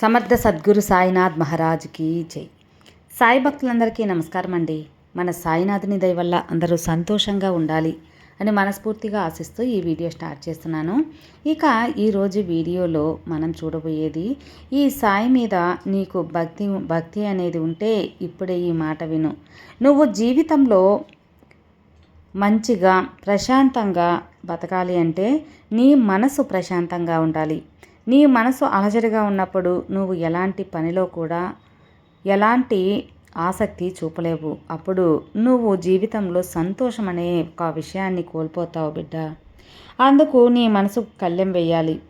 సమర్థ సద్గురు సాయినాథ్ మహారాజ్కి జై. సాయి భక్తులందరికీ నమస్కారం అండి. మన సాయినాథుని దయ వల్ల అందరూ సంతోషంగా ఉండాలి అని మనస్ఫూర్తిగా ఆశిస్తూ ఈ వీడియో స్టార్ట్ చేస్తున్నాను. ఇక ఈరోజు వీడియోలో మనం చూడబోయేది ఈ సాయి మీద నీకు భక్తి భక్తి అనేది ఉంటే ఇప్పుడే ఈ మాట విను. నువ్వు జీవితంలో మంచిగా ప్రశాంతంగా బతకాలి అంటే నీ మనసు ప్రశాంతంగా ఉండాలి. నీ మనసు అలజడిగా ఉన్నప్పుడు నువ్వు ఎలాంటి పనిలో కూడా ఎలాంటి ఆసక్తి చూపలేవు. అప్పుడు నువ్వు జీవితంలో సంతోషం అనే ఒక విషయాన్ని కోల్పోతావు బిడ్డ. అందుకు నీ మనసు కళ్ళెం వేయాలి.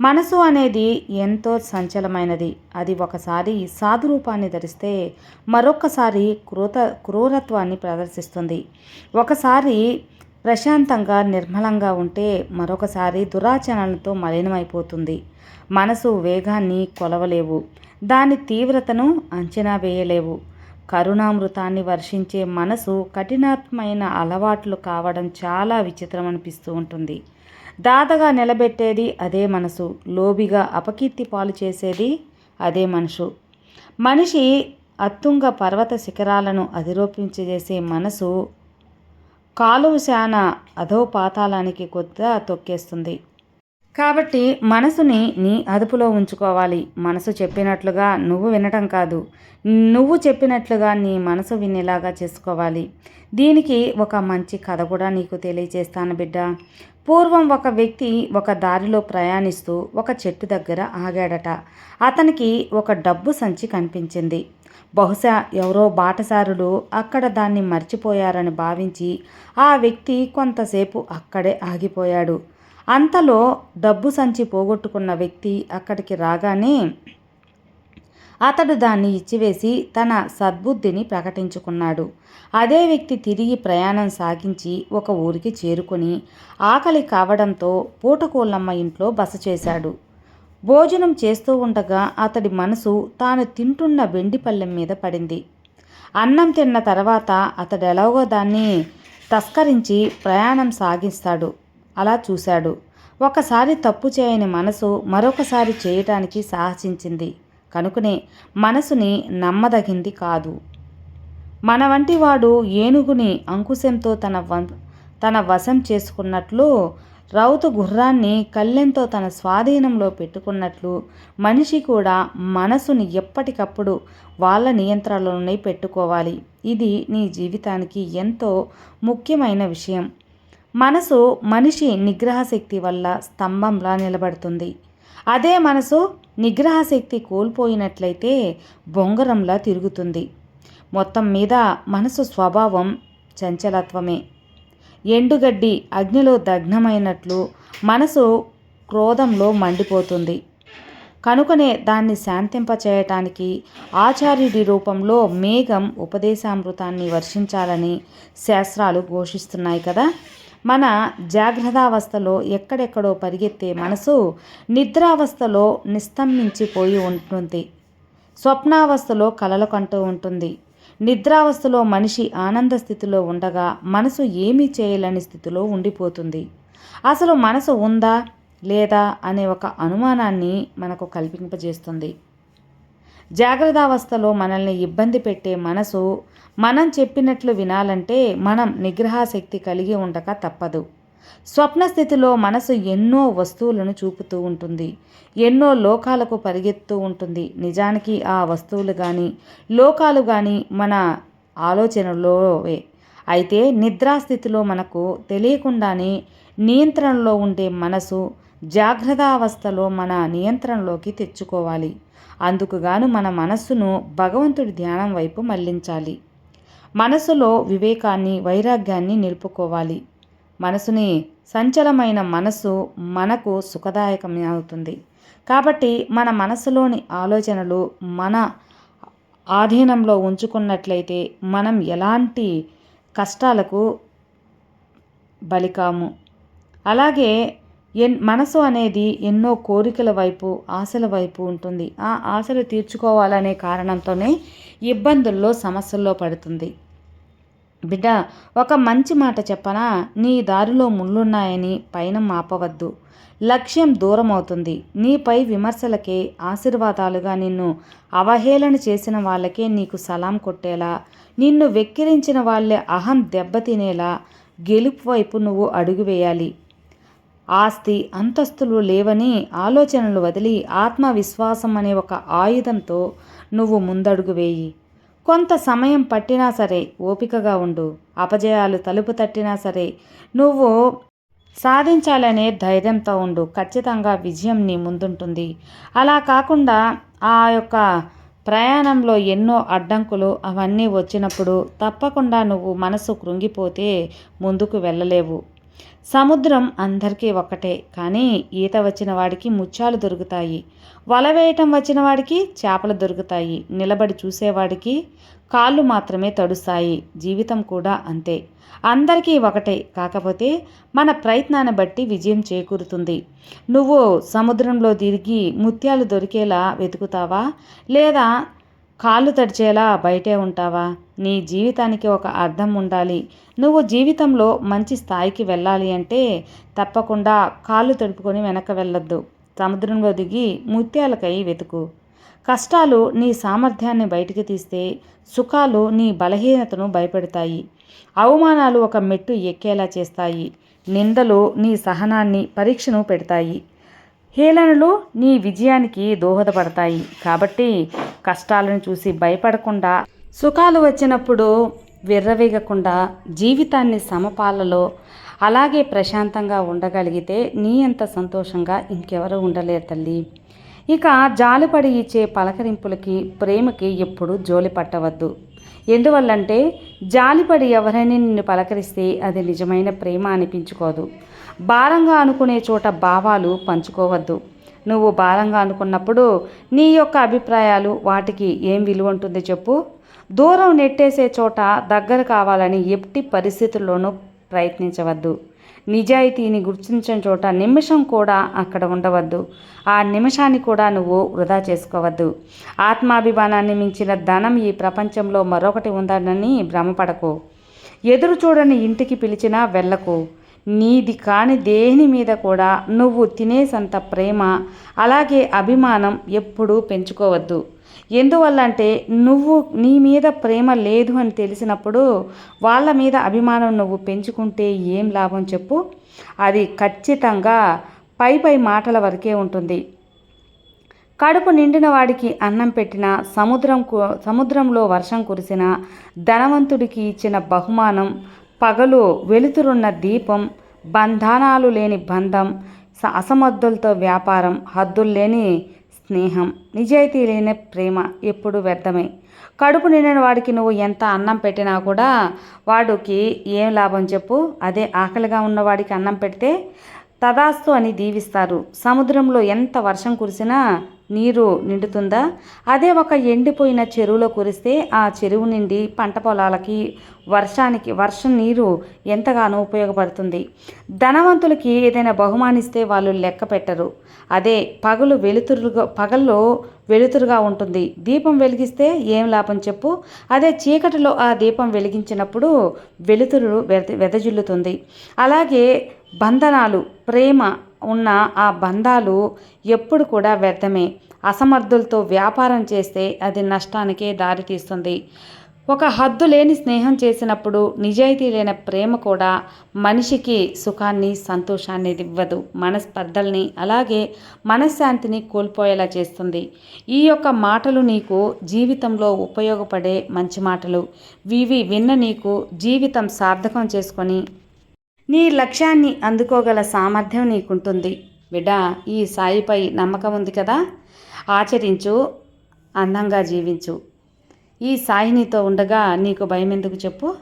మనసు అనేది ఎంతో సంచలమైనది. అది ఒకసారి సాధురూపాన్ని ధరిస్తే మరొకసారి క్రూత క్రూరత్వాన్ని ప్రదర్శిస్తుంది. ఒకసారి ప్రశాంతంగా నిర్మలంగా ఉంటే మరొకసారి దురాచరణలతో మలినమైపోతుంది. మనసు వేగాన్ని కొలవలేవు. దాని తీవ్రతను అంచనా వేయలేవు. కరుణామృతాన్ని వర్షించే మనసు కఠినమైన అలవాట్లు కావడం చాలా విచిత్రం అనిపిస్తూ ఉంటుంది. దాదగా నిలబెట్టేది అదే మనసు. లోబిగా అపకీర్తి పాలు చేసేది అదే మనసు. మనిషి అత్తుంగ పర్వత శిఖరాలను అధిరోపించేసే మనసు కాలువ శాన అధోపాతాళానికి కొద్ద తొక్కేస్తుంది. కాబట్టి మనసుని నీ అదుపులో ఉంచుకోవాలి. మనసు చెప్పినట్లుగా నువ్వు వినటం కాదు. నువ్వు చెప్పినట్లుగా నీ మనసు వినేలాగా చేసుకోవాలి. దీనికి ఒక మంచి కథ కూడా నీకు తెలియజేస్తాను బిడ్డ. పూర్వం ఒక వ్యక్తి ఒక దారిలో ప్రయాణిస్తూ ఒక చెట్టు దగ్గర ఆగాడట. అతనికి ఒక డబ్బు సంచి కనిపించింది. బహుశా ఎవరో బాటసారులు అక్కడ దాన్ని మర్చిపోయారని భావించి ఆ వ్యక్తి కొంతసేపు అక్కడే ఆగిపోయాడు. అంతలో డబ్బు సంచి పోగొట్టుకున్న వ్యక్తి అక్కడికి రాగానే అతడు దాన్ని ఇచ్చివేసి తన సద్బుద్ధిని ప్రకటించుకున్నాడు. అదే వ్యక్తి తిరిగి ప్రయాణం సాగించి ఒక ఊరికి చేరుకొని ఆకలి కావడంతో పూటకోళ్ళమ్మ ఇంట్లో బస చేశాడు. భోజనం చేస్తూ ఉండగా అతడి మనసు తాను తింటున్న వెండి పళ్ళెం మీద పడింది. అన్నం తిన్న తర్వాత అతడు ఎలాగో దాన్ని తస్కరించి ప్రయాణం సాగిస్తాడు. అలా చూశాడు. ఒకసారి తప్పు చేయని మనసు మరొకసారి చేయటానికి సాహసించింది. కనుకనే మనసుని నమ్మదగింది కాదు. మన వంటి వాడు ఏనుగుని అంకుశంతో తన తన వశం చేసుకున్నట్లు రౌతు గుర్రాన్ని కళ్ళెంతో తన స్వాధీనంలో పెట్టుకున్నట్లు మనిషి కూడా మనసుని ఎప్పటికప్పుడు వాళ్ళ నియంత్రణలోనే పెట్టుకోవాలి. ఇది నీ జీవితానికి ఎంతో ముఖ్యమైన విషయం. మనసు మనిషి నిగ్రహశక్తి వల్ల స్తంభంలా నిలబడుతుంది. అదే మనసు నిగ్రహశక్తి కోల్పోయినట్లయితే బొంగరంలా తిరుగుతుంది. మొత్తం మీద మనసు స్వభావం చంచలత్వమే. ఎండుగడ్డి అగ్నిలో దగ్నమైనట్లు మనసు క్రోధంలో మండిపోతుంది. కనుకనే దాన్ని శాంతింపచేయటానికి ఆచార్యుడి రూపంలో మేఘం ఉపదేశామృతాన్ని వర్షించాలని శాస్త్రాలు ఘోషిస్తున్నాయి కదా. మన జాగ్రత్తావస్థలో ఎక్కడెక్కడో పరిగెత్తే మనసు నిద్రావస్థలో నిస్తంభించిపోయి ఉంటుంది. స్వప్నావస్థలో కలలు కంటూ ఉంటుంది. నిద్రావస్థలో మనిషి ఆనంద స్థితిలో ఉండగా మనసు ఏమీ చేయలేని స్థితిలో ఉండిపోతుంది. అసలు మనసు ఉందా లేదా అనే ఒక అనుమానాన్ని మనకు కల్పింపజేస్తుంది. జాగ్రత్తావస్థలో మనల్ని ఇబ్బంది పెట్టే మనసు మనం చెప్పినట్లు వినాలంటే మనం నిగ్రహశక్తి కలిగి ఉండక తప్పదు. స్వప్న స్థితిలో మనసు ఎన్నో వస్తువులను చూపుతూ ఉంటుంది. ఎన్నో లోకాలకు పరిగెత్తూ ఉంటుంది. నిజానికి ఆ వస్తువులు కానీ లోకాలు కానీ మన ఆలోచనలోవే. అయితే నిద్రాస్థితిలో మనకు తెలియకుండానే నియంత్రణలో ఉండే మనసు జాగ్రత్తావస్థలో మన నియంత్రణలోకి తెచ్చుకోవాలి. అందుకుగాను మన మనస్సును భగవంతుడి ధ్యానం వైపు మళ్ళించాలి మనసులో వివేకాన్ని వైరాగ్యాన్ని నిలుపుకోవాలి. మనసుని సంచలమైన మనసు మనకు సుఖదాయకం అవుతుంది. కాబట్టి మన మనసులోని ఆలోచనలు మన ఆధీనంలో ఉంచుకున్నట్లయితే మనం ఎలాంటి కష్టాలకు బలికాము. అలాగే ఎన్ మనసు అనేది ఎన్నో కోరికల వైపు ఆశల వైపు ఉంటుంది. ఆ ఆశలు తీర్చుకోవాలనే కారణంతోనే ఇబ్బందుల్లో సమస్యల్లో పడుతుంది. బిడ్డ ఒక మంచి మాట చెప్పనా? నీ దారిలో ముళ్ళున్నాయని పైన మాపవద్దు లక్ష్యం దూరం అవుతుంది నీపై విమర్శలకే ఆశీర్వాదాలుగా నిన్ను అవహేళన చేసిన వాళ్ళకే నీకు సలాం కొట్టేలా నిన్ను వెక్కిరించిన వాళ్ళే అహం దెబ్బతినేలా గెలుపు వైపు నువ్వు అడుగు వేయాలి ఆస్తి అంతస్తులు లేవని ఆలోచనలు వదిలి ఆత్మవిశ్వాసం అనే ఒక ఆయుధంతో నువ్వు ముందడుగు వేయి. కొంత సమయం పట్టినా సరే ఓపికగా ఉండు. అపజయాలు తలుపు తట్టినా సరే నువ్వు సాధించాలనే ధైర్యంతో ఉండు. ఖచ్చితంగా విజయం నీ ముందుంటుంది. అలా కాకుండా ఆ యొక్క ప్రయాణంలో ఎన్నో అడ్డంకులు అవన్నీ వచ్చినప్పుడు తప్పకుండా నువ్వు మనసు కృంగిపోతే ముందుకు వెళ్ళలేవు. సముద్రం అందరికీ ఒకటే కానీ ఈత వచ్చిన వాడికి ముత్యాలు దొరుకుతాయి. వల వేయటం వచ్చిన వాడికి చేపలు దొరుకుతాయి. నిలబడి చూసేవాడికి కాళ్ళు మాత్రమే తడుస్తాయి. జీవితం కూడా అంతే. అందరికీ ఒకటే కాకపోతే మన ప్రయత్నాన్ని బట్టి విజయం చేకూరుతుంది. నువ్వు సముద్రంలో తిరిగి ముత్యాలు దొరికేలా వెతుకుతావా? లేదా కాళ్ళు తడిచేలా బయటే ఉంటావా? నీ జీవితానికి ఒక అర్థం ఉండాలి. నువ్వు జీవితంలో మంచి స్థాయికి వెళ్ళాలి అంటే తప్పకుండా కాళ్ళు తడుపుకొని వెనక వెళ్ళొద్దు. సముద్రంలో దిగి ముత్యాలకై వెతుకు. కష్టాలు నీ సామర్థ్యాన్ని బయటికి తీస్తే సుఖాలు నీ బలహీనతను భయపెడతాయి. అవమానాలు ఒక మెట్టు ఎక్కేలా చేస్తాయి. నిందలు నీ సహనాన్ని పరీక్షను పెడతాయి. హేళనలు నీ విజయానికి దోహదపడతాయి. కాబట్టి కష్టాలను చూసి భయపడకుండా సుఖాలు వచ్చినప్పుడు విర్రవీగకుండా జీవితాన్ని సమపాలలో అలాగే ప్రశాంతంగా ఉండగలిగితే నీ అంత సంతోషంగా ఇంకెవరు ఉండలేరు తల్లి. ఇక జాలిపడి ఇచ్చే పలకరింపులకి ప్రేమకి ఎప్పుడు జోలి పట్టవద్దు. ఎందువల్లంటే జాలిపడి ఎవరైనా నిన్ను పలకరిస్తే అది నిజమైన ప్రేమ అనిపించుకోదు. భారంగా అనుకునే చోట భావాలు పంచుకోవద్దు. నువ్వు భారంగా అనుకున్నప్పుడు నీ యొక్క అభిప్రాయాలు వాటికి ఏం విలువ ఉంటుంది చెప్పు? దూరం నెట్టేసే చోట దగ్గర కావాలని ఎట్టి పరిస్థితుల్లోనూ ప్రయత్నించవద్దు. నిజాయితీని గుర్తించిన చోట నిమిషం కూడా అక్కడ ఉండవద్దు. ఆ నిమిషాన్ని కూడా నువ్వు వృధా చేసుకోవద్దు. ఆత్మాభిమానాన్ని మించిన ధనం ఈ ప్రపంచంలో మరొకటి ఉందనని భ్రమపడకు. ఎదురు చూడని ఇంటికి పిలిచినా వెళ్ళకు. నీది కాని దేని మీద కూడా నువ్వు తినేసంత ప్రేమ అలాగే అభిమానం ఎప్పుడూ పెంచుకోవద్దు. ఎందువల్ల అంటే నువ్వు నీ మీద ప్రేమ లేదు అని తెలిసినప్పుడు వాళ్ళ మీద అభిమానం నువ్వు పెంచుకుంటే ఏం లాభం చెప్పు? అది ఖచ్చితంగా పై పై మాటల వరకే ఉంటుంది. కడుపు నిండిన వాడికి అన్నం పెట్టిన సముద్రం సముద్రంలో వర్షం కురిసిన ధనవంతుడికి ఇచ్చిన బహుమానం పగలు వెలుతురున్న దీపం బంధనాలు లేని బంధం అసమర్థులతో వ్యాపారం హద్దులు లేని స్నేహం నిజాయితీ లేని ప్రేమ ఎప్పుడు వ్యర్థమే. కడుపు నిండిన వాడికి నువ్వు ఎంత అన్నం పెట్టినా కూడా వాడికి ఏం లాభం చెప్పు? అదే ఆకలిగా ఉన్నవాడికి అన్నం పెడితే తదాస్తు అని దీవిస్తారు. సముద్రంలో ఎంత వర్షం కురిసినా నీరు నిండుతుందా? అదే ఒక ఎండిపోయిన చెరువులో కురిస్తే ఆ చెరువు నిండి పంట పొలాలకి వర్షానికి వర్షం నీరు ఎంతగానో ఉపయోగపడుతుంది. ధనవంతులకి ఏదైనా బహుమానిస్తే వాళ్ళు లెక్క పెట్టరు. అదే పగలు వెలుతురుగా పగల్లో వెలుతురుగా ఉంటుంది. దీపం వెలిగిస్తే ఏం లాభం చెప్పు? అదే చీకటిలో ఆ దీపం వెలిగించినప్పుడు వెలుతురు వెదజిల్లుతుంది. అలాగే బంధనాలు ప్రేమ ఉన్న ఆ బంధాలు ఎప్పుడు కూడా వ్యర్థమే. అసమర్థులతో వ్యాపారం చేస్తే అది నష్టానికే దారితీస్తుంది. ఒక హద్దు లేని స్నేహం చేసినప్పుడు నిజాయితీ లేని ప్రేమ కూడా మనిషికి సుఖాన్ని సంతోషాన్ని ఇవ్వదు. మనస్పర్ధల్ని అలాగే మనశ్శాంతిని కోల్పోయేలా చేస్తుంది. ఈ యొక్క మాటలు నీకు జీవితంలో ఉపయోగపడే మంచి మాటలు. వివి విన్న నీకు జీవితం సార్థకం చేసుకొని నీ లక్ష్యాన్ని అందుకోగల సామర్థ్యం నీకుంటుంది. బిడ్డ ఈ సాయిపై నమ్మకం ఉంది కదా? ఆచరించు అందంగా జీవించు. ఈ సాయి నీతో ఉండగా నీకు భయం ఎందుకు చెప్పు?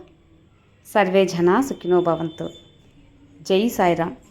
సర్వే జన సుఖినో భవంతు. జై సాయిరామ్.